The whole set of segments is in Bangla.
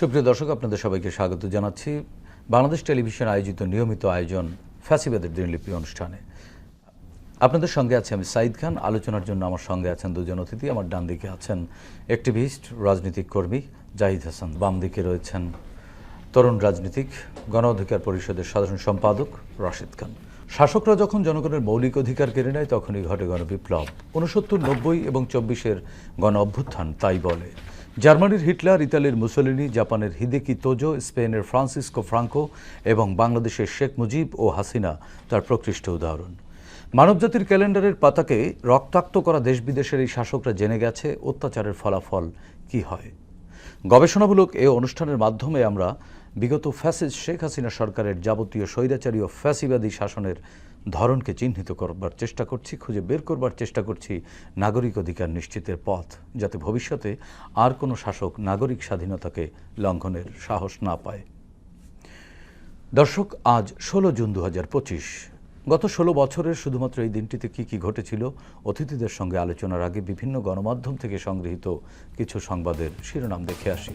সুপ্রিয় দর্শক, আপনাদের সবাইকে স্বাগত জানাচ্ছি। বাংলাদেশ টেলিভিশন আয়োজিত নিয়মিত আয়োজন ফ্যাসিবাদের দিনলিপি অনুষ্ঠানে। আপনাদের সঙ্গে আছে আমি সাইদ খান। আলোচনার জন্য আমার সঙ্গে আছেন দুজন অতিথি। আমার ডান দিকে আছেন অ্যাক্টিভিস্ট রাজনৈতিক কর্মী জাহিদ হাসান। বাম দিকে রয়েছেন তরুণ রাজনীতিক, গণ অধিকার পরিষদের সাধারণ সম্পাদক রাশেদ খান। শাসকরা যখন জনগণের মৌলিক অধিকার কেড়ে নেয়, তখনই ঘটে গণবিপ্লব। উনসত্তর নব্বই এবং চব্বিশের গণ অভ্যুত্থান, তাই বলে। জার্মানির হিটলার, ইতালির মুসোলিনি, জাপানের হিদেকি তোজো, স্পেনের ফ্রান্সিসকো ফ্রাঙ্কো এবং বাংলাদেশের শেখ মুজিব ও হাসিনা তার প্রকৃষ্ট উদাহরণ। মানবজাতির ক্যালেন্ডারের পাতাকে রক্তাক্ত করা দেশ বিদেশের এই শাসকরা জেনে গেছে অত্যাচারের ফলাফল কি হয়। গবেষণামূলক এ অনুষ্ঠানের মাধ্যমে আমরা বিগত ফ্যাসিস্ট শেখ হাসিনা সরকারের যাবতীয় স্বৈরাচারী ও ফ্যাসিবাদী শাসনের ধরনকে চিহ্নিত করবার চেষ্টা করছি, খুঁজে বের করবার চেষ্টা করছি নাগরিক অধিকার নিশ্চিতের পথ, যাতে ভবিষ্যতে আর কোনো শাসক নাগরিক স্বাধীনতাকে লঙ্ঘনের সাহস না পায়। দর্শক, আজ ষোলো জুন দু গত ষোলো বছরের শুধুমাত্র এই দিনটিতে কি কি ঘটেছিল, অতিথিদের সঙ্গে আলোচনার আগে বিভিন্ন গণমাধ্যম থেকে সংগৃহীত কিছু সংবাদের শিরোনাম দেখে আসি।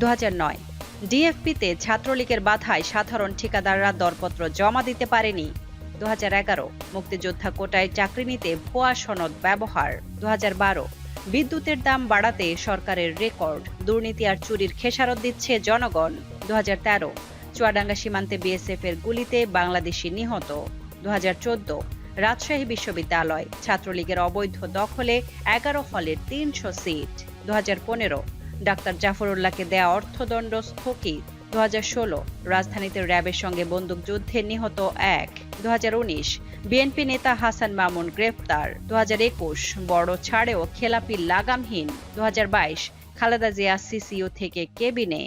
দুহাজার নয় ডিএফপিতে ছাত্রলীগের বাধায় সাধারণ ঠিকাদাররা দরপত্র জমা দিতে পারেনি। দু হাজার এগারো মুক্তিযোদ্ধা কোটায় চাকরি নিতে ভুয়া সনদ ব্যবহার। দুহাজার বারো বিদ্যুতের দাম বাড়াতে সরকারের রেকর্ড। দুর্নীতি আর চুরির খেসারত দিচ্ছে জনগণ। দু চুয়াডাঙ্গা সীমান্তে বিএসএফ এর গুলিতে বাংলাদেশি নিহত। দু হাজার চোদ্দ রাজশাহী বিশ্ববিদ্যালয়। ছাত্রলীগের অবৈধ দখলে এগারো হলের তিনশো সিট। দু হাজার পনেরো ডাক্তার জাফরুল্লাহকে দেয়া অর্থদণ্ড স্থগিত। দুহাজার ষোলো, রাজধানীতে র্যাবের সঙ্গে বন্দুকযুদ্ধে নিহত এক। দু বিএনপি নেতা হাসান মামুন গ্রেফতার দু হাজার একুশ, বড় ছাড়েও খেলাপি লাগামহীন। দু হাজার বাইশ, খালেদা জিয়া সিসিইউ থেকে কেবিনে।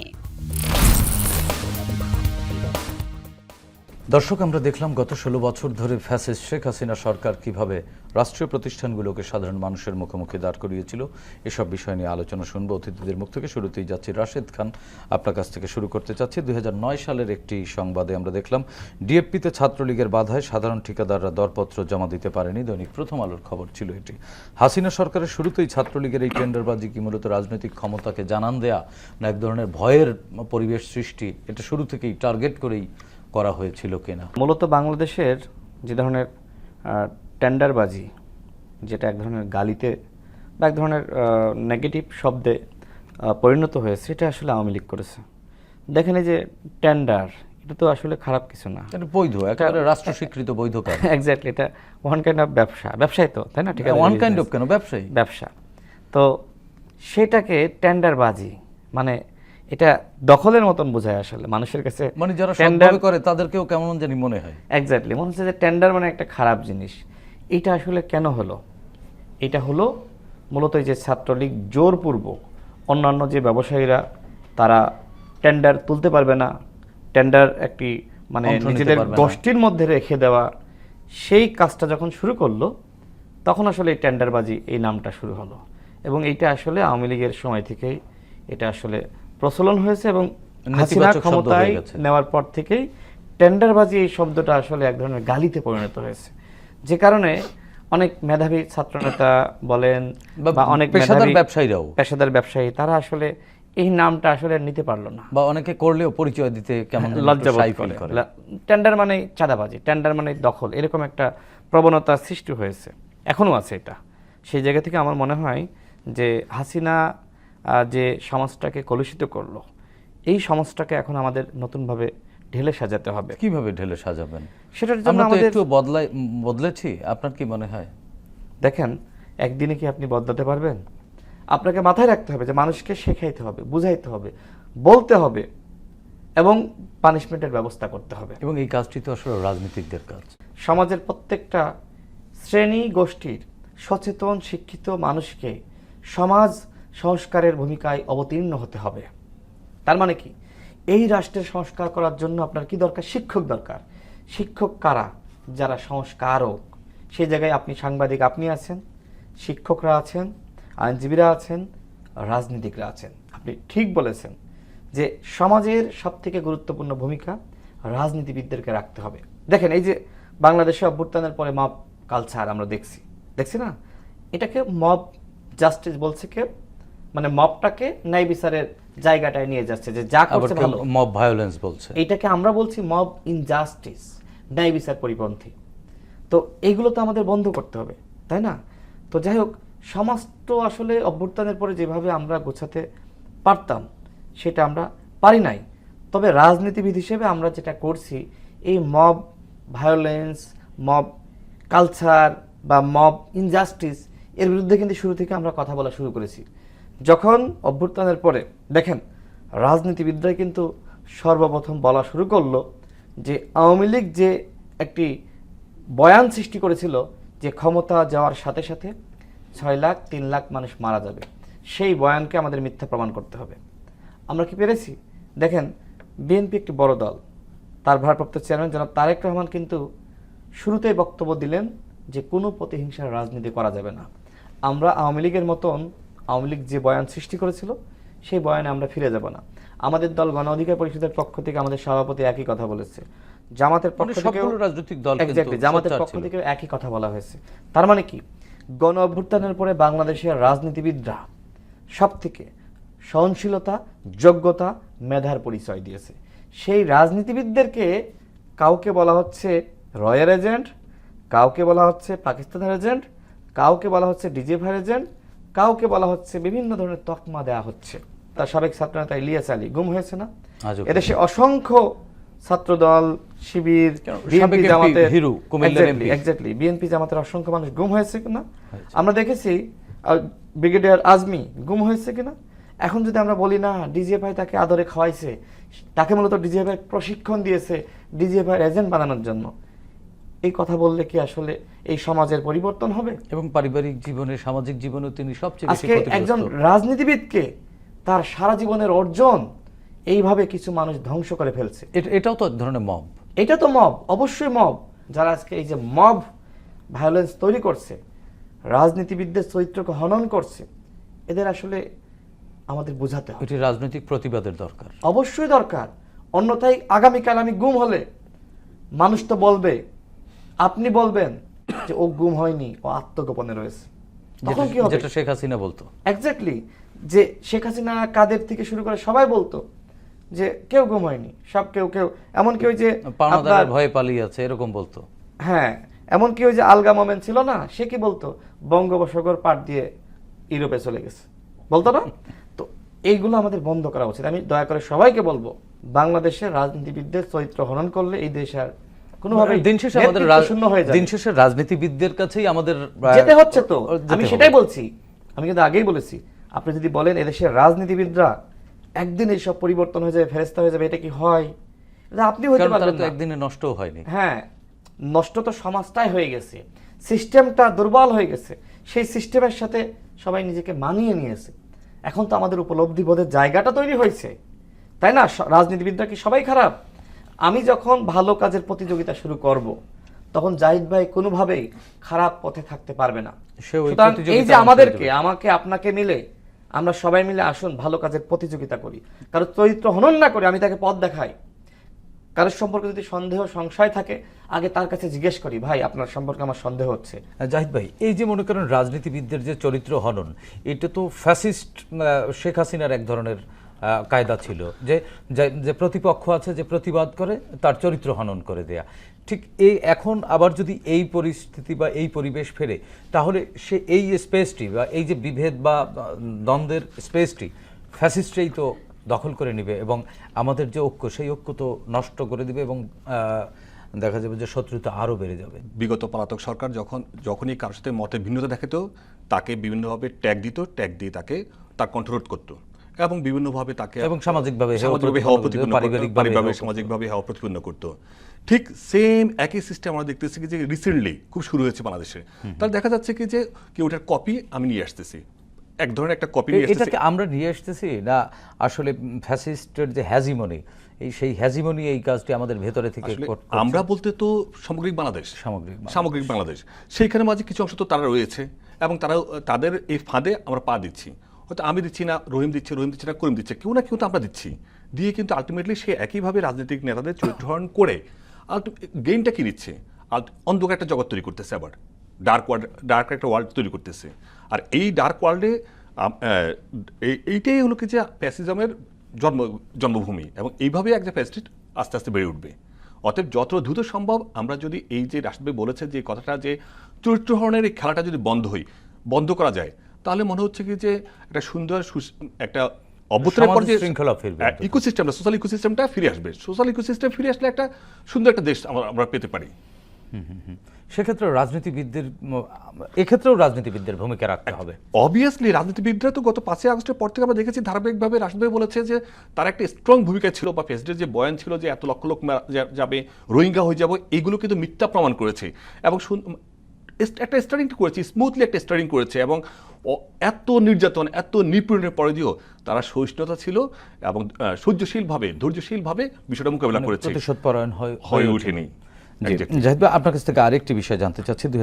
দর্শক, আমরা দেখলাম গত ষোলো বছর ধরে ফ্যাসিস্ট শেখ হাসিনা সরকার কীভাবে রাষ্ট্রীয় প্রতিষ্ঠানগুলোকে সাধারণ মানুষের মুখোমুখি দাঁড় করিয়েছিল, এসব বিষয় নিয়ে আলোচনা শুনব। অতিথিদের মুখ থেকে শুরুতেই যাচ্ছি রাশেদ খান। আপনার কাছ থেকে শুরু করতে চাচ্ছি। দুই হাজার নয় সালের একটি সংবাদে আমরা দেখলাম, ডিএফপিতে ছাত্রলীগের বাধায় সাধারণ ঠিকাদাররা দরপত্র জমা দিতে পারেনি। দৈনিক প্রথম আলোর খবর ছিল এটি। হাসিনা সরকারের শুরুতেই ছাত্রলীগের এই টেন্ডারবাজি কি মূলত রাজনৈতিক ক্ষমতাকে জানান দেয়া, না এক ধরনের ভয়ের পরিবেশ সৃষ্টি, এটা শুরু থেকেই টার্গেট করেই করা হয়েছিল কিনা? মূলত বাংলাদেশের যে ধরনের টেন্ডারবাজি যেটা এক ধরনের গালিতে বা এক ধরনের নেগেটিভ শব্দে পরিণত হয়েছে এটা আসলে আওয়ামী লীগ করেছে। দেখেন এই যে টেন্ডার এটা তো আসলে খারাপ কিছু না। এটা বৈধ একেবারে রাষ্ট্র স্বীকৃত বৈধ কাজ এক্স্যাক্টলি এটা ওয়ান কাইন্ড অফ ব্যবসা। ব্যবসায় তো তাই না? ঠিক আছে ওয়ান কাইন্ড অফ কেন? ব্যবসায়ী? ব্যবসা। তো সেটাকে টেন্ডারবাজি মানে এটা দখলের মতন বোঝায় আসলে মানুষের কাছে মানে যারা টেন্ডার করে তাদেরকেও কেমন জানি মনে হয়। এক্স্যাক্টলি মনে হচ্ছে যে টেন্ডার মানে একটা খারাপ জিনিস। এটা আসলে কেন হলো? এটা হলো মূলত এই যে ছাত্রলীগ জোরপূর্বক অন্যান্য যে ব্যবসায়ীরা তারা টেন্ডার তুলতে পারবে না টেন্ডার একটি মানে নিজেদের গোষ্ঠীর মধ্যে রেখে দেওয়া সেই কাজটা যখন শুরু করল তখন আসলে এই টেন্ডারবাজি এই নামটা শুরু হলো। এবং এইটা আসলে আওয়ামী লীগের সময় থেকেই এটা আসলে প্রচলন হয়েছে এবং হাসিনা হয়ে ক্ষমতায় নেওয়ার পর থেকেই টেন্ডারবাজি এই শব্দটা আসলে এক ধরনের গালিতে পরিণত হয়েছে। যে কারণে অনেক মেধাবী ছাত্রনেতা বলেন বা অনেক পেশাদার ব্যবসায়ীরাও। পেশাদার ব্যবসায়ী তারা আসলে এই নামটা আসলে নিতে পারল না। বা অনেকে করলেও পরিচয় দিতে কেমন একটু লজ্জাবোধ করে। টেন্ডার মানে চাঁদাবাজি টেন্ডার মানে দখল এরকম একটা প্রবণতা সৃষ্টি হয়েছে। এখনও আছে এটা। সেই জায়গা থেকে আমার মনে হয় যে হাসিনা যে সমাজটাকে কলুষিত করল এই সমাজটাকে এখন আমাদের নতুনভাবে ঢেলে সাজাতে হবে। কীভাবে ঢেলে সাজাবেন? সেটার জন্য আমাদের একটু বদলাই বদলেছি আপনার কি মনে হয়? দেখেন একদিনে কি আপনি বদলাতে পারবেন? আপনাকে মাথায় রাখতে হবে যে মানুষকে শেখাইতে হবে বুঝাইতে হবে বলতে হবে এবং পানিশমেন্টের ব্যবস্থা করতে হবে। এবং এই কাজটি তো আসলে রাজনীতিকদের কাজ। সমাজের প্রত্যেকটা শ্রেণি গোষ্ঠীর সচেতন শিক্ষিত মানুষকে সমাজ সংস্কারের ভূমিকায় অবতীর্ণ হতে হবে। তার মানে কি? এই রাষ্ট্রের সংস্কার করার জন্য আপনার কি দরকার? শিক্ষক দরকার। শিক্ষক কারা? যারা সংস্কারক। সেই জায়গায় আপনি সাংবাদিক আপনি আছেন, শিক্ষকরা আছেন, আইনজীবীরা আছেন, রাজনীতিকরা আছেন। আপনি ঠিক বলেছেন যে সমাজের সবথেকে গুরুত্বপূর্ণ ভূমিকা রাজনীতিবিদদেরকে রাখতে হবে। দেখেন, এই যে বাংলাদেশে অভ্যুত্থানের পরে মব কালচার আমরা দেখছি। দেখছি না? এটাকে মব জাস্টিস বলছে কে? মানে মবটাকে ন্যায় বিচারের জায়গাটায় নিয়ে যাচ্ছে যে যা করছে ভালো। মব ভায়োলেন্স বলছে। এইটাকে আমরা বলছি মব ইনজাস্টিস ন্যায় বিচার পরিপন্থী। তো এইগুলো তো আমাদের বন্ধ করতে হবে তাই না? তো যাই হোক সমাজ তো আসলে অভ্যুত্থানের পরে যেভাবে আমরা গোছাতে পারতাম সেটা আমরা পারি নাই। তবে রাজনীতিবিদ হিসেবে আমরা যেটা করছি এই মব ভায়োলেন্স মব কালচার বা মব ইনজাস্টিস এর বিরুদ্ধে কিন্তু শুরু থেকে আমরা কথা বলা শুরু করেছি। যখন অভ্যুত্থানের পরে, দেখেন, রাজনীতিবিদরাই কিন্তু সর্বপ্রথম বলা শুরু করল যে আওয়ামী লীগ যে একটি বয়ান সৃষ্টি করেছিল যে ক্ষমতা যাওয়ার সাথে সাথে ছয় লাখ, তিন লাখ মানুষ মারা যাবে, সেই বয়ানকে আমাদের মিথ্যা প্রমাণ করতে হবে। আমরা কি পেরেছি? দেখেন, বিএনপি একটি বড় দল। তার ভারপ্রাপ্ত চেয়ারম্যান জনাব তারেক রহমান কিন্তু শুরুতেই বক্তব্য দিলেন যে কোনো প্রতিহিংসার রাজনীতি করা যাবে না। আমরা আওয়ামী লীগের মতন আওয়ামী লীগ যে বয়ান সৃষ্টি করেছিল সেই বয়ানে আমরা ফিরে যাব না। আমাদের দল গণ অধিকার পরিষদের পক্ষ থেকে আমাদের সভাপতি একই কথা বলেছে। জামাতের পক্ষ মানে সবগুলো রাজনৈতিক দল কিন্তু জামাতের পক্ষ থেকে একই কথা বলা হয়েছে। তার মানে কি? গণ অভ্যুত্থানের পরে বাংলাদেশের রাজনীতিবিদরা সব থেকে সহনশীলতা যোগ্যতা মেধার পরিচয় দিয়েছে। সেই রাজনীতিবিদদেরকে কাউকে বলা হচ্ছে রয়্যাল এজেন্ট কাউকে বলা হচ্ছে পাকিস্তানের এজেন্ট কাউকে বলা হচ্ছে ডিজিএফআই এজেন্ট কাউকে বলা হচ্ছে বিভিন্ন ধরনের তকমা দেওয়া হচ্ছে। তার সাবেক ছাত্রনেতা ইলিয়াস আলী গুম হয়েছে না? এদেশে অসংখ্য ছাত্রদল শিবির বিএনপি জামাতের হিরু, এক্স্যাক্টলি বিএনপি জামাতের অসংখ্য মানুষ গুম হয়েছে কিনা? আমরা দেখেছি ব্রিগেডিয়ার আজমি গুম হয়েছে কিনা? এখন যদি আমরা বলি না ডিজিএফআই তাকে আদরে খাওয়াইছে তাকে মূলত ডিজিএফআই প্রশিক্ষণ দিয়েছে ডিজিএফআই এজেন্ট বানানোর জন্য। এই কথা বললে কি আসলে এই সমাজের পরিবর্তন হবে? এবং পারিবারিক জীবনে সামাজিক জীবনেও তিনি সবচেয়ে বেশি আজকে একজন রাজনীতিবিদকে তার সারা জীবনের অর্জন এইভাবে কিছু মানুষ ধ্বংস করে ফেলছে। এটা- এটাও তো এক ধরনের মব। এটা তো মব অবশ্যই মব। যারা আজকে এই যে মব ভায়োলেন্স তৈরি করছে রাজনীতিবিদদের চরিত্রকে হনন করছে এদের আসলে আমাদের বোঝাতে হবে। এটি রাজনৈতিক প্রতিবাদের দরকার। অবশ্যই দরকার। অন্যথায় আগামীকাল আমি গুম হলে মানুষ তো বলবে আপনি বলবেন যে ও গুম হয়নি ও আত্মগোপনে রয়েছে। তখন কি হবে? যেটা শেখ হাসিনা বলতো। এক্স্যাক্টলি যে শেখ হাসিনা কাদের থেকে শুরু করে সবাই বলতো যে কেউ গুম হয়নি সব কেউ কেউ এমন কেউ যে পাওনাদারের ভয়ে পালিয়ে আছে এরকম বলতো। হ্যাঁ এমন কেউ যে আলগা মোমেন্ট ছিল না সে কি বলতো? বঙ্গোপসাগর পার দিয়ে ইউরোপে চলে গেছে। বলতো না? তো এইগুলো আমাদের বন্ধ করা উচিত। আমি দয়া করে সবাইকে বলব বাংলাদেশের রাজনীতিবিদদের চরিত্র হনন করলে এই দেশ আর কোনোভাবে দিন শেষে আমাদের শূন্য হয়ে যাবে দিন শেষে রাজনীতিবিদদের কাছেই আমাদের যেতে হচ্ছে তো। আমি সেটাই বলছি। আমি কিন্তু আগেই বলেছি। আপনি যদি বলেন এদেশের রাজনীতিবিদরা একদিন এইসব পরিবর্তন হয়ে যাবে ফেরেস্তা হয়ে যাবে এটা কি হয়? আপনি হতে পারবেন না। একদিনে নষ্টও হয়নি। হ্যাঁ নষ্ট তো সমাজটাই হয়ে গেছে। সিস্টেমটা দুর্বল হয়ে গেছে। সেই সিস্টেমের সাথে সবাই নিজেকে মানিয়ে নিয়েছে। এখন তো আমাদের উপলব্ধি বোধের জায়গাটা তৈরি হয়েছে। তাই না? রাজনীতিবিদরা কি সবাই খারাপ? আমি যখন ভালো কাজের প্রতিযোগিতা শুরু করব তখন জাহিদ ভাই কোনোভাবেই খারাপ পথে থাকতে পারবে না। এই যে আমাদেরকে আমাকে আপনাকে মিলে আমরা সবাই মিলে আসুন ভালো কাজের প্রতিযোগিতা করি। কারও চরিত্র হনন না করে আমি তাকে পথ দেখাই। কারোর সম্পর্কে যদি সন্দেহ সংশয় থাকে আগে তার কাছে জিজ্ঞেস করি ভাই আপনার সম্পর্কে আমার সন্দেহ হচ্ছে। জাহিদ ভাই এই যে মনে করেন রাজনীতিবিদদের যে চরিত্র হনন এটা তো ফ্যাসিস্ট শেখ হাসিনার এক ধরনের কায়দা ছিল যে, যে- প্রতিপক্ষ আছে যে প্রতিবাদ করে, তার চরিত্র হনন করে দেয়া। ঠিক এই এখন আবার যদি এই পরিস্থিতি বা এই পরিবেশ ফেরে, তাহলে সে এই স্পেসটি বা এই যে বিভেদ বা দ্বন্দ্বের স্পেসটি ফ্যাসিস্টই তো দখল করে নেবে এবং আমাদের যে ঐক্য, সেই ঐক্য তো নষ্ট করে দিবে এবং দেখা যাবে যে শত্রুতা আরও বেড়ে যাবে। বিগত পলাতক সরকার যখন, যখনই কারোর সাথে মতে ভিন্নতা দেখাতো তাকে বিভিন্নভাবে ট্যাগ দিত ট্যাগ দিয়ে তাকে তার কন্ট্রোল করতো। এবং বিভিন্নভাবে তাকে এবং সামাজিকভাবে সামাজিকভাবে প্রতিপন্ন প্রতিপন্ন পারিবারিকভাবে সামাজিকভাবে হেয় প্রতিপন্ন করতো। ঠিক সেম একই সিস্টেম আমরা দেখতেছি কি যে রিসেন্টলি খুব শুরু হয়েছে বাংলাদেশে। তাহলে দেখা যাচ্ছে কি যে কি ওটার কপি আমি নিয়ে আসতেছি। এক ধরনের একটা কপি নিয়ে আসতেছি। এটাকে আমরা নিয়ে আসতেছি না আসলে ফ্যাসিস্টের যে হ্যাজিমনি এই সেই হ্যাজিমনি এই কাজটি আমাদের ভেতরে থেকে আমরা বলতে তো সামগ্রিক বাংলাদেশ। সামগ্রিক সামগ্রিক বাংলাদেশ। সেইখানে মাঝে কিছু অংশ তো তারা রয়েছে এবং তারা তাদের এই ফাঁদে আমরা পা দিচ্ছি। হয়তো আমি দিচ্ছি না, রহিম দিচ্ছে রহিম দিচ্ছে না, করিম দিচ্ছে, কেউ না কেউ তো আমরা দিচ্ছি। দিয়ে কিন্তু আলটিমেটলি সে একইভাবে রাজনৈতিক নেতাদের চরিত্রহরণ করে গেইনটা কি নিচ্ছে? অন্ধকার একটা জগৎ তৈরি করতেছে আবার। ডার্ক ওয়ার্ল্ড ডার্ক একটা ওয়ার্ল্ড তৈরি করতেছে। আর এই ডার্ক ওয়ার্ল্ডে এইটাই হলো কি যে প্যাসিজমের জন্ম জন্মভূমি এবং এইভাবে একটা ফ্যাসিস্ট আস্তে আস্তে বেড়ে উঠবে। অতএব যত দ্রুত সম্ভব আমরা যদি এই যে রাষ্ট্রপতি বলেছে যে কথাটা যে চরিত্র হরণের এই খেলাটা যদি বন্ধ হই, বন্ধ করা যায় তাহলে মনে হচ্ছে কি যে একটা সুন্দর একটা অভ্যুত্থানের পর যে শৃঙ্খলা ফিরবে। ইকোসিস্টেমটা সোশ্যাল ইকোসিস্টেমটা ফিরে আসবে। সোশ্যাল ইকোসিস্টেম ফিরে আসলে একটা সুন্দর একটা দেশ আমরা আমরা পেতে পারি। সেক্ষেত্রে রাজনীতিবিদদের এক্ষেত্রেও রাজনীতিবিদদের ভূমিকা রাখতে হবে। অবভিয়াসলি রাজনীতিবিদরা তো গত পাঁচই আগস্টের পর থেকে আমরা দেখেছি ধারাবাহিকভাবে রাষ্ট্রপতি বলেছে যে তার একটা স্ট্রং ভূমিকা ছিল বা প্রেসিডেন্ট যে বয়ান ছিল যে এত লক্ষ লোক যাবে রোহিঙ্গা হয়ে যাবে এগুলো কিন্তু মিথ্যা প্রমাণ করেছে। এবং একটা স্টার্টিং করেছে স্মুথলি একটা স্টার্টিং করেছে এবং এত নির্যাতন এত নিপীড়নের পরে দিয়েও তারা সহিষ্ণুতা ছিল এবং সহ্যশীলভাবে ধৈর্যশীলভাবে বিষয়টা মোকাবিলা মানে করেছে। প্রতিশোধ হয় হয়ে ওঠেনি। জাহিদ ভাই আপনার কাছ থেকে আরেকটি বিষয় জানতে চাচ্ছি। দুই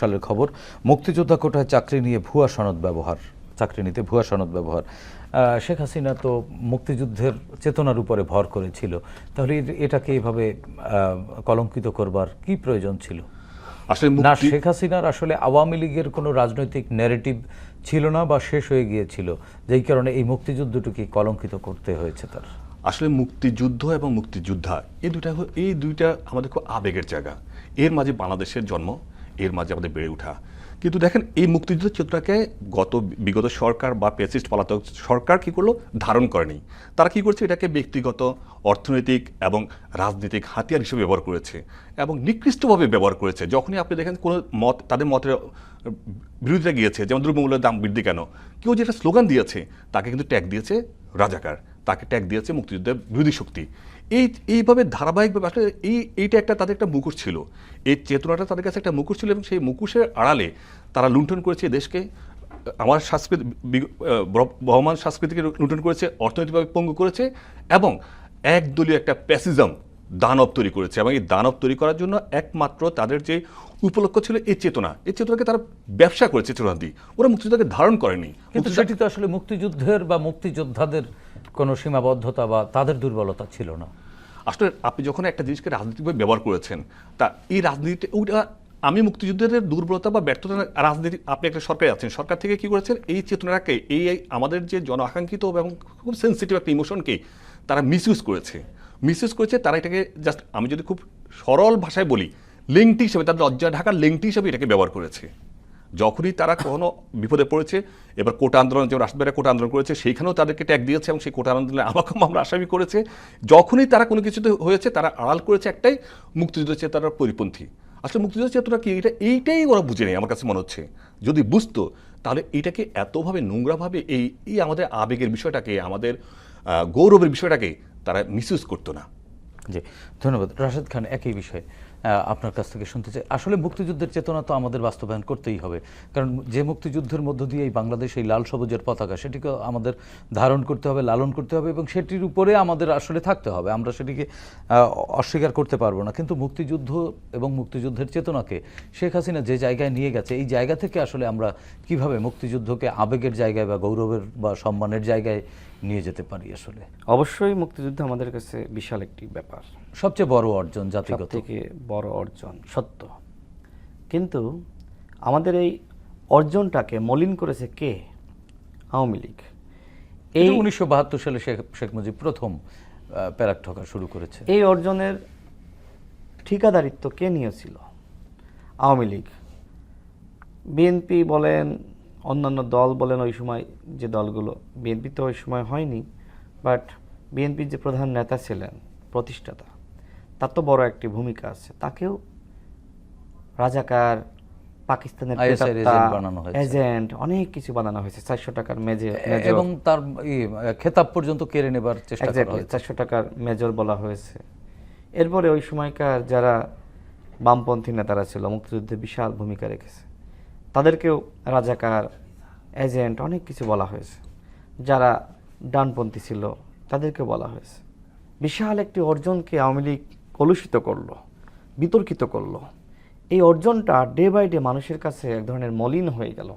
সালের খবর মুক্তিযোদ্ধা কোটায় চাকরি নিয়ে ভুয়া সনদ ব্যবহার চাকরি নিতে ভুয়া সনদ ব্যবহার। শেখ হাসিনা তো মুক্তিযুদ্ধের চেতনার উপরে ভর করেছিল। তাহলে এটাকে এভাবে কলঙ্কিত করবার কি প্রয়োজন ছিল? আসলে না শেখ হাসিনার আসলে আওয়ামী লীগের কোনো রাজনৈতিক ন্যারেটিভ ছিল না বা শেষ হয়ে গিয়েছিল। যেই কারণে এই মুক্তিযুদ্ধটিকে কলঙ্কিত করতে হয়েছে তার। আসলে মুক্তিযুদ্ধ এবং মুক্তিযোদ্ধা এই দুইটা এই দুইটা আমাদের খুব আবেগের জায়গা। এর মাঝে বাংলাদেশের জন্ম এর মাঝে আমাদের বেড়ে ওঠা। কিন্তু দেখেন এই মুক্তিযুদ্ধ চিত্রটাকে গত বিগত সরকার বা পেসিস্ট পলাতক সরকার কি করল? ধারণ করেনি। তারা কি করছে? এটাকে ব্যক্তিগত, অর্থনৈতিক এবং রাজনৈতিক হাতিয়ার হিসেবে ব্যবহার করেছে এবং নিকৃষ্টভাবে ব্যবহার করেছে। যখনই আপনি দেখেন কোনো মত, তাদের মতের বিরোধিতা গিয়েছে, যেমন দ্রব্যমূল্যের দাম বৃদ্ধি কেন? কেউ যেটা স্লোগান দিয়েছে, তাকে কিন্তু ট্যাগ দিয়েছে রাজাকার। তাকে ট্যাগ দিয়েছে মুক্তিযুদ্ধের বিরোধী শক্তি। এই এইভাবে ধারাবাহিকভাবে আসলে এই এইটা একটা তাদের একটা মুখোশ ছিল। এই চেতনাটা তাদের কাছে একটা মুখোশ ছিল এবং সেই মুখোশের আড়ালে তারা লুণ্ঠন করেছে দেশকে। আমার সংস্কৃতি বিগ- আহ, বহ- বহমান সংস্কৃতিকে লুণ্ঠন করেছে অর্থনৈতিকভাবে পঙ্গু করেছে এবং একদলীয় একটা প্যাসিজম দানব তৈরি করেছে এবং এই দানব তৈরি করার জন্য একমাত্র তাদের যে উপলক্ষ ছিল এই চেতনা। এই চেতনাকে তারা ব্যবসা করেছে চেতনা দিয়ে ওরা মুক্তিযোদ্ধাকে ধারণ করেনি। কিন্তু সেটি তো আসলে মুক্তিযুদ্ধের বা মুক্তিযোদ্ধাদের কোনো সীমাবদ্ধতা বা তাদের দুর্বলতা ছিল না। আসলে আপনি যখন একটা জিনিসকে রাজনৈতিকভাবে ব্যবহার করেছেন, তা এই রাজনীতি আমি মুক্তিযুদ্ধের দুর্বলতা বা ব্যর্থতা রাজনীতি, আপনি একটা সরকারে আছেন, সরকার থেকে কি করেছেন? এই চেতনাকে এই আমাদের যে জন আকাঙ্ক্ষিত এবং খুব সেন্সিটিভ একটা ইমোশনকে তারা মিসইউজ করেছে। মিসইউজ করেছে, তারা এটাকে জাস্ট আমি যদি খুব সরল ভাষায় বলি লেংটি হিসেবে, তাদের লজ্জা ঢাকার লেংটি হিসেবে এটাকে ব্যবহার করেছে। যখনই তারা কখনো বিপদে পড়েছে, এবার কোটা আন্দোলন, যেমন রাষ্ট্রপতিরা কোটা আন্দোলন করেছে, সেইখানেও তাদেরকে ট্যাগ দিয়েছে এবং সেই কোটা আন্দোলনে আমাকে আমরা আসামি করেছে। যখনই তারা কোনো কিছুতে হয়েছে, তারা আড়াল করেছে একটাই, মুক্তিযুদ্ধ চেতনার পরিপন্থী। আসলে মুক্তিযুদ্ধ চেতনা কি? এটা, এইটাই ওরা বুঝে নেই আমার কাছে মনে হচ্ছে। যদি বুঝতো, তাহলে এটাকে এতভাবে নোংরাভাবে এই এই আমাদের আবেগের বিষয়টাকে, আমাদের গৌরবের বিষয়টাকে তারা মিসইউজ করতো না। জি, ধন্যবাদ। রাশেদ খান, একই বিষয়। আপনার কাছ থেকে শুনতে চাই। আসলে মুক্তিযুদ্ধের চেতনা তো আমাদের বাস্তবায়ন করতেই হবে। কারণ যে মুক্তিযুদ্ধের মধ্য দিয়ে এই বাংলাদেশ এই লাল সবুজের পতাকা, সেটিকে আমাদের ধারণ করতে হবে, লালন করতে হবে এবং সেটির উপরে আমাদের আসলে থাকতে হবে। আমরা সেটিকে অস্বীকার করতে পারব না। কিন্তু মুক্তিযুদ্ধ এবং মুক্তিযুদ্ধের চেতনাকে শেখ হাসিনা যে জায়গায় নিয়ে গেছে, এই জায়গা থেকে আসলে আমরা কীভাবে মুক্তিযুদ্ধকে আবেগের জায়গায় বা গৌরবের বা সম্মানের জায়গায় নিয়ে যেতে পারি আসলে? অবশ্যই মুক্তিযুদ্ধ আমাদের কাছে বিশাল একটি ব্যাপার। সবচেয়ে বড় অর্জন জাতিগত। থেকে বড় অর্জন সত্য। কিন্তু আমাদের এই অর্জনটাকে মলিন করেছে কে? আওয়ামী লীগ। এই উনিশশো বাহাত্তর সালে শেখ শেখ মুজিব প্রথম প্যারাক ঠকা শুরু করেছে। এই অর্জনের ঠিকাদারিত্ব কে নিয়েছিল? আওয়ামী লীগ। বিএনপি বলেন অন্যান্য দল বলেন ওই সময় যে দলগুলো বিএনপি তো ওই সময় হয়নি বাট বিএনপির যে প্রধান নেতা ছিলেন প্রতিষ্ঠাতা তার তো বড় একটি ভূমিকা আছে। তাকেও রাজাকার পাকিস্তানের এজেন্ট অনেক কিছু বানানো হয়েছে। চারশো টাকার মেজর এবং তার খেতাব পর্যন্ত কেড়ে নেবার চেষ্টা করা হয়েছে। চারশো টাকার মেজর বলা হয়েছে। এরপরে ওই সময়কার যারা বামপন্থী নেতারা ছিল মুক্তিযুদ্ধে বিশাল ভূমিকা রেখেছে। তাদেরকেও রাজাকার এজেন্ট অনেক কিছু বলা হয়েছে। যারা ডানপন্থী ছিল তাদেরকে বলা হয়েছে। বিশাল একটি অর্জনকে আওয়ামী লীগ কলুষিত করল বিতর্কিত করল। এই অর্জনটা ডে বাই ডে মানুষের কাছে এক ধরনের মলিন হয়ে গেল।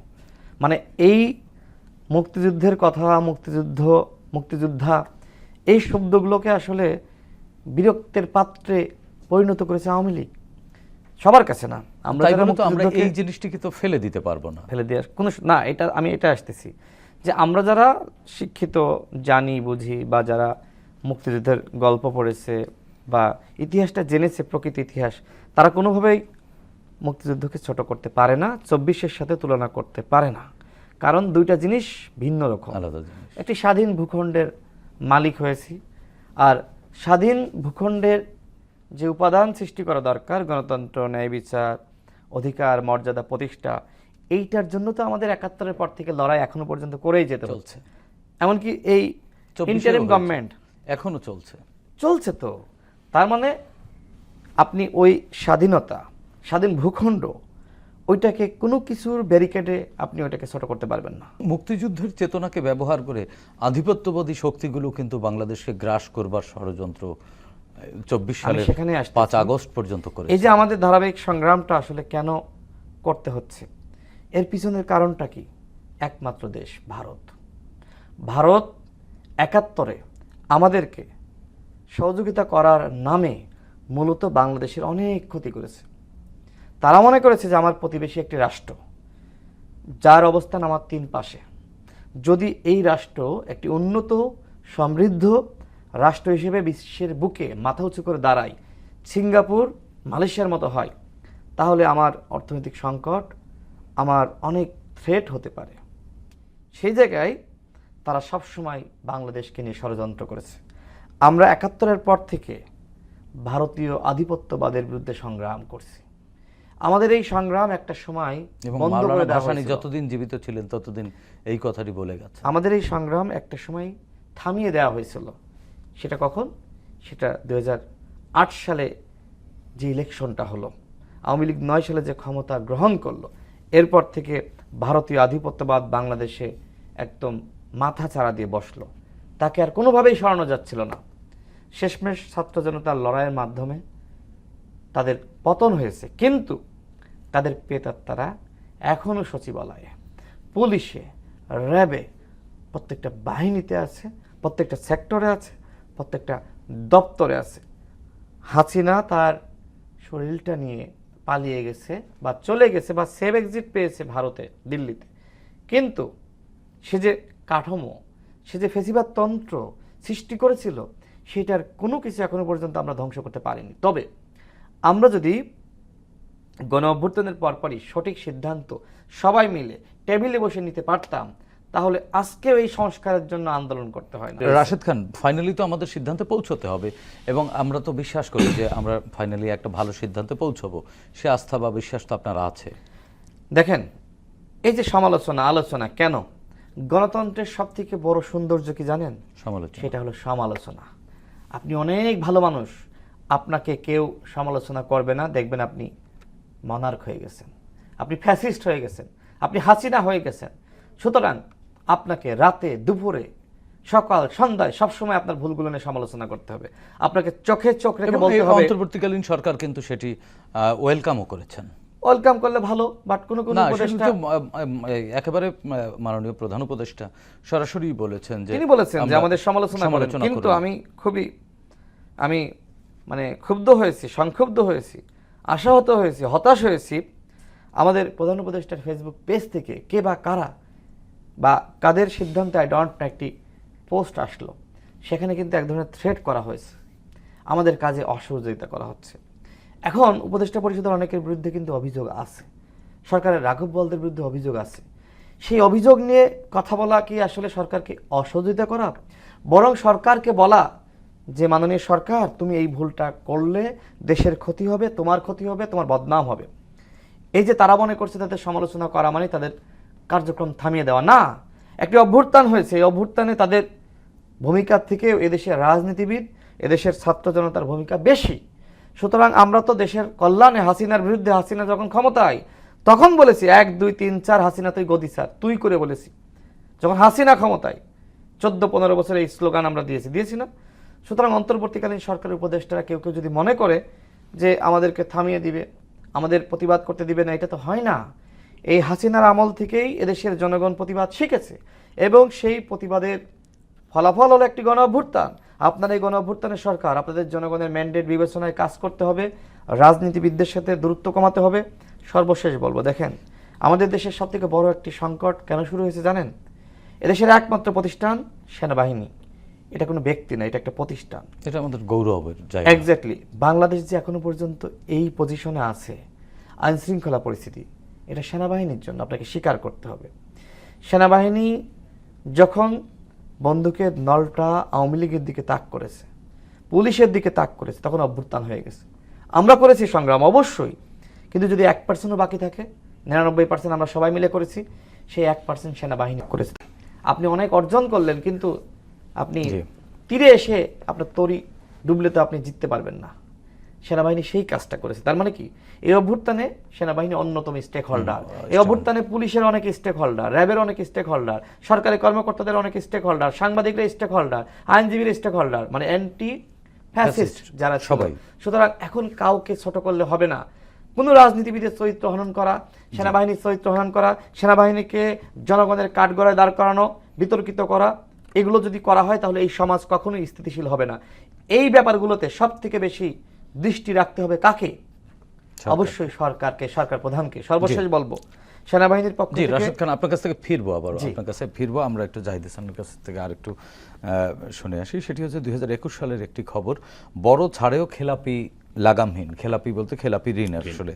মানে এই মুক্তিযুদ্ধের কথা মুক্তিযুদ্ধ মুক্তিযোদ্ধা এই শব্দগুলোকে আসলে বিরক্তের পাত্রে পরিণত করেছে আওয়ামী লীগ। সবার কাছে না। আমরা এই জিনিসটিকে তো ফেলে দিতে পারব না। ফেলে দেওয়ার কোনো না এটা আমি এটা আসতেছি। যে আমরা যারা শিক্ষিত জানি বুঝি বা যারা মুক্তিযুদ্ধের গল্প পড়েছে বা ইতিহাসটা জেনেছে প্রকৃত ইতিহাস তারা কোনোভাবেই মুক্তিযুদ্ধকে ছোট করতে পারে না চব্বিশের সাথে তুলনা করতে পারে না। কারণ দুইটা জিনিস ভিন্ন রকম। আলাদা একটি স্বাধীন ভূখণ্ডের মালিক হয়েছি আর স্বাধীন ভূখণ্ডের যে উপাদান সৃষ্টি করা দরকার গণতন্ত্র ন্যায় বিচার অধিকার মর্যাদা প্রতিষ্ঠা এইটার জন্য তো আমাদের একাত্তরের পর থেকে লড়াই এখনও পর্যন্ত করেই যেতে হচ্ছে। এমনকি এই ইন্টারিম গভর্নমেন্ট এখনও চলছে। চলছে তো। তার মানে আপনি ওই স্বাধীনতা স্বাধীন ভূখণ্ড ওইটাকে কোনো কিছুর ব্যারিকেডে আপনি ওইটাকে ছোট করতে পারবেন না। মুক্তিযুদ্ধের চেতনাকে ব্যবহার করে আধিপত্যবাদী শক্তিগুলো কিন্তু বাংলাদেশকে গ্রাস করবার ষড়যন্ত্র চব্বিশ সালে সেখানে। পাঁচ আগস্ট পর্যন্ত করে এই যে আমাদের ধারাবাহিক সংগ্রামটা আসলে কেন করতে হচ্ছে? এর পিছনের কারণটা কি? একমাত্র দেশ ভারত। ভারত একাত্তরে আমাদেরকে সহযোগিতা করার নামে মূলত বাংলাদেশের অনেক ক্ষতি করেছে। তারা মনে করেছে যে আমার প্রতিবেশী একটি রাষ্ট্র, যার অবস্থান আমার তিন পাশে। যদি এই রাষ্ট্র একটি উন্নত, সমৃদ্ধ রাষ্ট্র হিসেবে বিশ্বের বুকে মাথা উঁচু করে দাঁড়ায়, সিঙ্গাপুর, মালয়েশিয়ার মতো হয়, তাহলে আমার অর্থনৈতিক সংকট আমার অনেক থ্রেট হতে পারে। সেই জায়গায় তারা সবসময় বাংলাদেশকে নিয়ে ষড়যন্ত্র করেছে। আমরা একাত্তরের পর থেকে ভারতীয় আধিপত্যবাদের বিরুদ্ধে সংগ্রাম করছি। আমাদের এই সংগ্রাম একটা সময় বন্ধ করে দেওয়া যতদিন জীবিত ছিলেন ততদিন এই কথাটি বলে গেছে। আমাদের এই সংগ্রাম একটা সময় থামিয়ে দেওয়া হয়েছিল। সেটা কখন? সেটা দু হাজার আট সালে যে ইলেকশনটা হলো আওয়ামী লীগ নয় সালে যে ক্ষমতা গ্রহণ করল এরপর থেকে ভারতীয় আধিপত্যবাদ বাংলাদেশে একদম মাথা চাড়া দিয়ে বসল। তাকে আর কোনোভাবেই সরানো যাচ্ছিল না। শেষমেশ ছাত্র জনতার লড়াইয়ের মাধ্যমে তাদের পতন হয়েছে। কিন্তু তাদের পেতাত্তারা এখনও সচিবালয়ে, পুলিশে, র্যাবে প্রত্যেকটা বাহিনীতে আছে, প্রত্যেকটা সেক্টরে আছে, প্রত্যেকটা দপ্তরে আছে। হাসিনা তার শরীরটা নিয়ে পালিয়ে গেছে বা চলে গেছে বা সেভ এক্সিট পেয়েছে ভারতে, দিল্লিতে। কিন্তু সে যে কাঠামো, সে যে ফেসিবাদ তন্ত্র সৃষ্টি করেছিল সেটার কোনো কিছু এখনও পর্যন্ত আমরা ধ্বংস করতে পারিনি। তবে আমরা যদি গণ অভ্যুত্থানের পরপরই সঠিক সিদ্ধান্ত সবাই মিলে টেবিলে বসে নিতে পারতাম তাহলে আজকেও এই সংস্কারের জন্য আন্দোলন করতে হয় না। রাশেদ খান ফাইনালি তো আমাদের সিদ্ধান্তে পৌঁছতে হবে এবং আমরা তো বিশ্বাস করি যে আমরা ফাইনালি একটা ভালো সিদ্ধান্তে পৌঁছবো। সে আস্থা বা বিশ্বাস তো আপনার আছে। দেখেন এই যে সমালোচনা আলোচনা কেন? গণতন্ত্রের সব থেকে বড় সৌন্দর্য কি জানেন? সমালোচনা। সেটা হলো সমালোচনা। আপনি অনেক ভালো মানুষ। আপনাকে কেউ সমালোচনা করবে না। দেখবেন আপনি মনার্ক হয়ে গেছেন। আপনি ফ্যাসিস্ট হয়ে গেছেন। আপনি হাসিনা হয়ে গেছেন। সুতরাং আপনাকে রাতে দুপুরে সকাল সন্ধ্যায় সবসময় আপনার ভুলগুলো নিয়ে সমালোচনা করতে হবে। আপনাকে চোখে চোখ রেখে বলতে হবে অন্তর্বর্তীকালীন সরকার কিন্তু সেটি ওয়েলকামও করেছেন। ওয়েলকাম করলে ভালো বাট কোনো কোনো উপদেষ্টা একেবারে মাননীয় প্রধান উপদেষ্টা সরাসরি বলেছেন যে তিনি বলেছেন যে আমাদের সমালোচনা করেন। কিন্তু আমি খুবই আমি মানে ক্ষুব্ধ হয়েছি, সংক্ষুব্ধ হয়েছি, আশাহত হয়েছি, হতাশ হয়েছি। আমাদের প্রধান উপদেষ্টার ফেসবুক পেজ থেকে কে বা কারা বা কাদের সিদ্ধান্তে আই ডোন্ট একটি পোস্ট আসলো। সেখানে কিন্তু এক ধরনের থ্রেট করা হয়েছে। আমাদের কাজে অসহযোগিতা করা হচ্ছে। এখন উপদেষ্টা পরিষদের অনেকের বিরুদ্ধে কিন্তু অভিযোগ আছে। সরকারের রাঘব বলদের বিরুদ্ধে অভিযোগ আছে। সেই অভিযোগ নিয়ে কথা বলা কি আসলে সরকারকে অসহযোগিতা করা? বরং সরকারকে বলা যে মাননীয় সরকার, তুমি এই ভুলটা করলে দেশের ক্ষতি হবে, তোমার ক্ষতি হবে, তোমার বদনাম হবে। এই যে তারা মনে করছে তাদের সমালোচনা করা মানে তাদের কার্যক্রম থামিয়ে দেওয়া। না, একটি অভ্যুত্থান হয়েছে। এই অভ্যুত্থানে তাদের ভূমিকার থেকে এদেশের রাজনীতিবিদ, এদেশের ছাত্র জনতার ভূমিকা বেশি। সুতরাং আমরা তো দেশের কল্যাণে হাসিনার বিরুদ্ধে হাসিনা যখন ক্ষমতায়, তখন বলেছি, এক, দুই, তিন, চার, হাসিনা তুই গদি স্যার, তুই করে বলেছি। যখন হাসিনা ক্ষমতায়, চোদ্দ, পনেরো বছর এই স্লোগান আমরা দিয়েছি। দিয়েছি না? সুতরাং অন্তর্বর্তীকালীন সরকারের উপদেষ্টারা কেউ কেউ যদি মনে করে যে আমাদেরকে থামিয়ে দিবে, আমাদের প্রতিবাদ করতে দিবে না, এটা তো হয় না। এই হাসিনার আমল থেকেই এদেশের জনগণ প্রতিবাদ শিখেছে এবং সেই প্রতিবাদের ফলাফল হলো একটি গণ অভ্যুত্থান আপনার এই গণ অভ্যুত্থানের সরকার, আপনাদের জনগণের ম্যান্ডেট বিবেচনায় কাজ করতে হবে, রাজনীতিবিদদের সাথে দূরত্ব কমাতে হবে। সর্বশেষ বলব, দেখেন, আমাদের দেশের সব থেকে বড় একটি সংকট কেন শুরু হয়েছে জানেন? এদেশের একমাত্র প্রতিষ্ঠান সেনাবাহিনী। এটা কোনো ব্যক্তি না এটা একটা প্রতিষ্ঠান। এটা আমাদের গৌরবের জায়গা। এক্স্যাক্টলি বাংলাদেশ যে এখনও পর্যন্ত এই পজিশনে আছে আইন শৃঙ্খলা পরিস্থিতি এটা সেনাবাহিনীর জন্য আপনাকে স্বীকার করতে হবে। সেনাবাহিনী যখন বন্দুকের নলটা আওয়ামী লীগের দিকে তাক করেছে পুলিশের দিকে তাক করেছে তখন অভ্যুত্থান হয়ে গেছে। আমরা করেছি সংগ্রাম অবশ্যই। কিন্তু যদি এক পার্সেন্টও বাকি থাকে নিরানব্বই পার্সেন্ট আমরা সবাই মিলে করেছি সেই এক পার্সেন্ট সেনাবাহিনী করেছে। আপনি অনেক অর্জন করলেন কিন্তু আপনি তীরে এসে আপনার তরি ডুবলে তো আপনি জিততে পারবেন না। সেনাবাহিনী সেই কাজটা করেছে। তার মানে কি? এই অভ্যুত্থানে সেনাবাহিনী অন্যতম স্টেক হোল্ডার এই অভ্যুত্থানে পুলিশের অনেক স্টেক হোল্ডার র্যাবের অনেক স্টেক হোল্ডার সরকারি কর্মকর্তাদের অনেক স্টেক হোল্ডার সাংবাদিকরা স্টেক হোল্ডার আইনজীবীর স্টেক হোল্ডার মানে অ্যান্টি ফ্যাসিস্ট যারা সবাই। সুতরাং এখন কাউকে ছোট করলে হবে না। কোনো রাজনীতিবিদের চরিত্র হনন করা সেনাবাহিনীর চরিত্র হনন করা সেনাবাহিনীকে জনগণের কাঠগড়ায় দাঁড় করানো বিতর্কিত করা এগুলো যদি করা হয় তাহলে এই সমাজ কখনোই স্থিতিশীল হবে না। এই ব্যাপারগুলোতে সব থেকে বেশি দৃষ্টি রাখতে হবে কাকে? অবশ্যই সরকারকে সরকার প্রধানকে। সর্বশেষ বলব সেনাবাহিনীর পক্ষ থেকে রাশেদ খান আপনার কাছ থেকে ফিরবো আবার আপনার কাছে ফিরবো আমরা একটু জাহিদ হাসানের কাছ থেকে আর একটু শুনে আসি। সেটি হচ্ছে দুই হাজার একুশ সালের একটি খবর বড় ছাড়েও খেলাপি লাগামহীন খেলাপি বলতে খেলাপি ঋণ আসলে।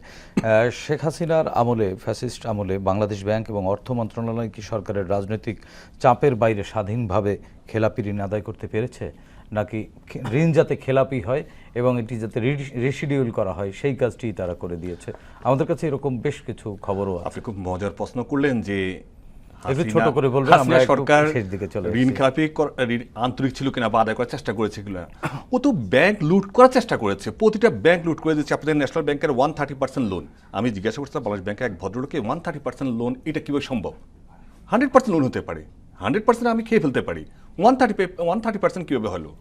শেখ হাসিনার আমলে ফ্যাসিস্ট আমলে বাংলাদেশ ব্যাংক এবং অর্থ মন্ত্রণালয় কি সরকারের রাজনৈতিক চাপের বাইরে স্বাধীনভাবে খেলাপি ঋণ আদায় করতে পেরেছে? নাকি ঋণ যাতে খেলাপি হয় এবং এটি যাতে রিশিডিউল করা হয় সেই কাজটি তারা করে দিয়েছে। আমাদের কাছে এরকম বেশ কিছু খবরও আছে। আপনি খুব মজার প্রশ্ন করলেন যে একটু হাসিনা- ছোট করে বলবেন, হাসিনা আমরা একটু সরকার দিকে চলে ঋণ এসেছি। খেলাপি কর- ঋণ আন্তরিক ছিল কিনা বা আদায় করার চেষ্টা করেছে কিনা। ও তো ব্যাংক লুট করার চেষ্টা করেছে। প্রতিটা ব্যাংক লুট করে দিচ্ছে। আপনাদের ন্যাশনাল ব্যাংকের ওয়ান থার্টি পার্সেন্ট লোন আমি জিজ্ঞাসা করছিলাম বাংলাদেশ ব্যাংকের এক ভদ্রলোকে ওয়ান থার্টি পার্সেন্ট লোন এটা কীভাবে সম্ভব? হান্ড্রেড পার্সেন্ট লোন হতে পারে। হান্ড্রেড পার্সেন্ট আমি খেয়ে ফেলতে পারি। One thirty one thirty percent কীভাবে হলো?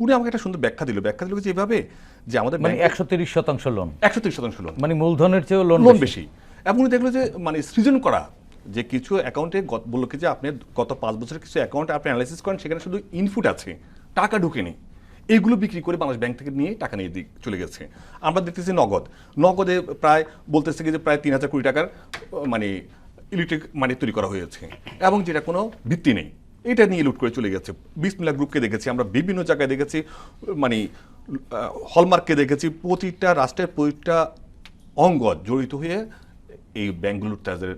উনি আমাকে একটা সুন্দর ব্যাখ্যা দিল। ব্যাখ্যা দিল যে এভাবে যে আমাদের মানে একশো তিরিশ শতাংশ লোন একশো তিরিশ শতাংশ লোন মানে মূলধনের চেয়েও লোন লোন বেশি। এবং উনি দেখল যে মানে সৃজন করা। যে কিছু অ্যাকাউন্টে বলল কি যে আপনি গত পাঁচ বছরের কিছু অ্যাকাউন্ট আপনি অ্যানালাইসিস করেন, সেখানে শুধু ইনপুট আছে, টাকা ঢুকেনি। এইগুলো বিক্রি করে বাংলাদেশ ব্যাংক থেকে নিয়ে টাকা নিয়ে চলে গেছে। আমরা দেখতেছি নগদ। নগদে প্রায় বলতেছে যে প্রায় তিন হাজার কোটি টাকার মানে ইলেকট্রিক মানে তৈরি করা হয়েছে। এবং যেটা কোনো ভিত্তি নেই। এটা নিয়ে লুট করে চলে গেছে। বিসমিল্লা গ্রুপকে দেখেছি, আমরা বিভিন্ন জায়গায় দেখেছি মানে হলমার্ককে দেখেছি। প্রতিটা রাষ্ট্রের প্রতিটা অঙ্গ জড়িত হয়ে এই ব্যাংকগুলো তাদের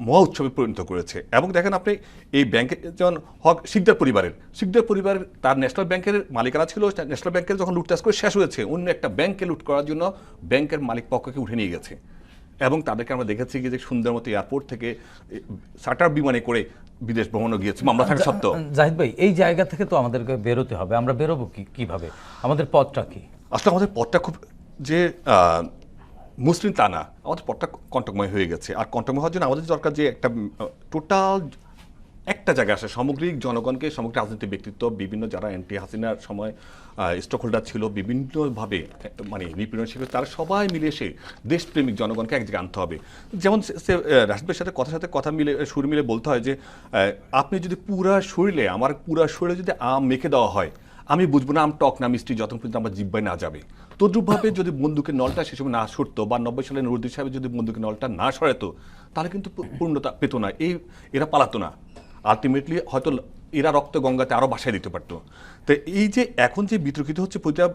মহা উৎসবে পরিণত করেছে। এবং দেখেন আপনি এই ব্যাংকে যেমন হক শিকদার পরিবারের শিকদার পরিবার তার ন্যাশনাল ব্যাংকের মালিকানা ছিল ন্যাশনাল ব্যাংকের যখন লুটতাস করে শেষ হয়েছে অন্য একটা ব্যাংকে লুট করার জন্য ব্যাংকের মালিক পক্ষকে উঠে নিয়ে গেছে। এবং তাদেরকে আমরা দেখেছি যে সুন্দর মতো এয়ারপোর্ট থেকে চার্টার বিমানে করে বিদেশ ভ্রমণও গিয়েছে। মামলা থাকা সত্ত্বেও। জাহিদ ভাই এই জায়গা থেকে তো আমাদেরকে বেরোতে হবে। আমরা বেরোবো কি কীভাবে? আমাদের পথটা কি? আসলে আমাদের পথটা খুব যে মসৃণ তা না, আমাদের পথটা কণ্টকময় হয়ে গেছে। আর কণ্টকময় হওয়ার জন্য আমাদের দরকার যে একটা, টোটাল একটা জায়গায় আসে। সামগ্রিক জনগণকে, সামগ্রিক রাজনৈতিক ব্যক্তিত্ব, বিভিন্ন যারা অ্যান্টি হাসিনার সময় স্টক হোল্ডার ছিল, বিভিন্নভাবে মানে নিপীড়ন ছিল তারা সবাই মিলে এসে দেশপ্রেমিক জনগণকে এক জায়গায় আনতে হবে। যেমন সে রাশিদের সাথে কথার সাথে কথা মিলে, সুর মিলে বলতে হয় যে আপনি যদি পুরা শরীরে, আমার পুরা শরীরে যদি আম মেখে দেওয়া হয় আমি বুঝব না আম টক না, মিষ্টি, যতক্ষণ পর্যন্ত আমার জিব্বায় না যাবে। তদ্রুপভাবে যদি বন্দুকের নলটা সে সময় না সরতো বা নব্বই সালে নুরুদ্দিন সাহেব যদি বন্দুকের নলটা না সরাতো, তাহলে কিন্তু পূর্ণতা পেত না। এই এরা পালাতো না। আলটিমেটলি হয়তো এরা রক্ত গঙ্গাতে আরও বাসায় দিতে পারতো। তো এই যে এখন যে বিতর্কিত হচ্ছে, প্রতিটা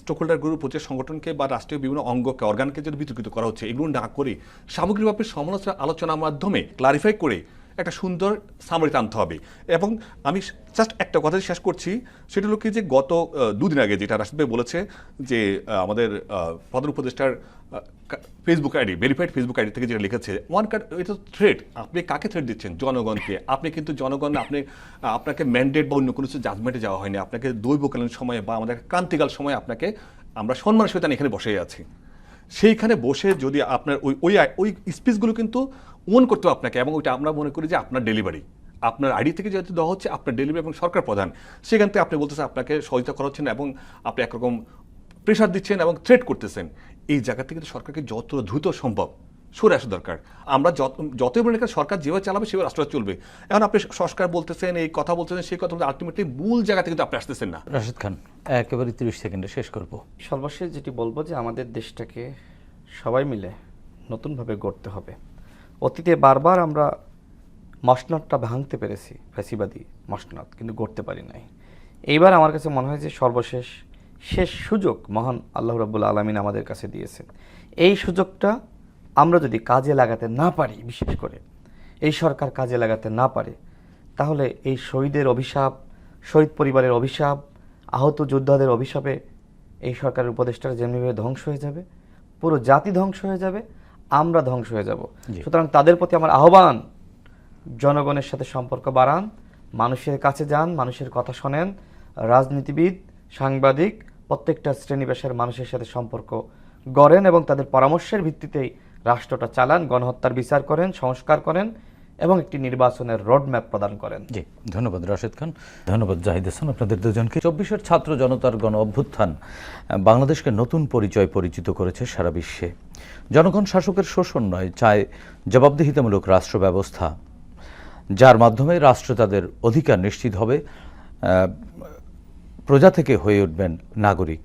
স্টক হোল্ডার গ্রুপ প্রতিটা সংগঠনকে বা রাষ্ট্রীয় বিভিন্ন অঙ্গকে অর্গানকে যদি বিতর্কিত করা হচ্ছে, এগুলো না করে সামগ্রিকভাবে সমালোচনা, আলোচনার মাধ্যমে ক্লারিফাই করে একটা সুন্দর সামরিক আনতে হবে। এবং আমি জাস্ট একটা কথা শেষ করছি, সেটা হলো কি যে গত দুদিন আগে যেটা রাশিদ ভাই বলেছে যে আমাদের প্রধান উপদেষ্টার Facebook ID verified Facebook ID থেকে যেটা লিখেছে ওয়ান কার্ড এটা থ্রেড আপনি কাকে থ্রেড দিচ্ছেন? জনগণকে। আপনি কিন্তু জনগণ, আপনি আপনাকে ম্যান্ডেট বা অন্য কোনো কিছু জাজমেন্টে যাওয়া হয়নি। আপনাকে দৈবকালীন সময়ে বা আমাদের ক্রান্তিকাল সময়ে আপনাকে আমরা সম্মানের সহিত এখানে বসে আছি। সেইখানে বসে যদি আপনার ওই ওই ওই স্পিচগুলো কিন্তু ওন করতে আপনাকে এবং ওইটা আমরা মনে করি যে আপনার ডেলিভারি। আপনার আইডি থেকে যেহেতু দেওয়া হচ্ছে, আপনার ডেলিভারি এবং সরকার প্রধান, সেখান থেকে আপনি বলতেছেন আপনাকে সহযোগিতা করা এবং আপনি একরকম প্রেশার দিচ্ছেন এবং থ্রেট করতেছেন। এই জায়গা থেকে সরকারকে যত দ্রুত সম্ভব সরে আসা দরকার। আমরা যত যতই বলি সরকার যেভাবে চালাবে সেভাবে রাষ্ট্র চলবে। এখন আপনি সংস্কার বলতেছেন এই কথা বলতেছেন সেই কথা আলটিমেটলি মূল জায়গা থেকে কিন্তু আপনি আসতেছেন না। রাশেদ খান একেবারে তিরিশ সেকেন্ডে শেষ করব। সর্বশেষ যেটি বলব যে আমাদের দেশটাকে সবাই মিলে নতুনভাবে গড়তে হবে। অতীতে বারবার আমরা মসনদটা ভাঙতে পেরেছি ফ্যাসিবাদী মসনদ কিন্তু গড়তে পারি নাই। এইবার আমার কাছে মনে হয় যে সর্বশেষ শেষ সুযোগ মহান আল্লাহ রাবুল আলমিন আমাদের কাছে দিয়েছেন। এই সুযোগটা আমরা যদি কাজে লাগাতে না পারি বিশেষ করে এই সরকার কাজে লাগাতে না পারে তাহলে এই শহীদের অভিশাপ শহীদ পরিবারের অভিশাপ আহত যোদ্ধাদের অভিশাপে এই সরকারের উপদেষ্টারা যেমনিভাবে ধ্বংস হয়ে যাবে পুরো জাতি ধ্বংস হয়ে যাবে আমরা ধ্বংস হয়ে যাব। সুতরাং তাদের প্রতি আমার আহ্বান জনগণের সাথে সম্পর্ক বাড়ান মানুষের কাছে যান মানুষের কথা শোনেন রাজনীতিবিদ সাংবাদিক প্রত্যেকটা শ্রেণি পেশার মানুষের সাথে সম্পর্ক গড়েন এবং তাদের পরামর্শের ভিত্তিতেই রাষ্ট্রটা চালান, গণহত্যার বিচার করেন, সংস্কার করেন এবং একটি নির্বাচনের রোডম্যাপ প্রদান করেন। জি, ধন্যবাদ রাশেদ খান। ধন্যবাদ জাহিদ হাসান, আপনাদের দুজনকে। চব্বিশের ছাত্র জনতার গণ অভ্যুত্থান বাংলাদেশকে নতুন পরিচয় পরিচিত করেছে সারা বিশ্বে। জনগণ শাসকের শোষণ নয়, চায় জবাবদিহিতামূলক রাষ্ট্র ব্যবস্থা যার মাধ্যমে রাষ্ট্র তাদের অধিকার নিশ্চিত হবে প্রজা থেকে হয়ে উঠবেন নাগরিক।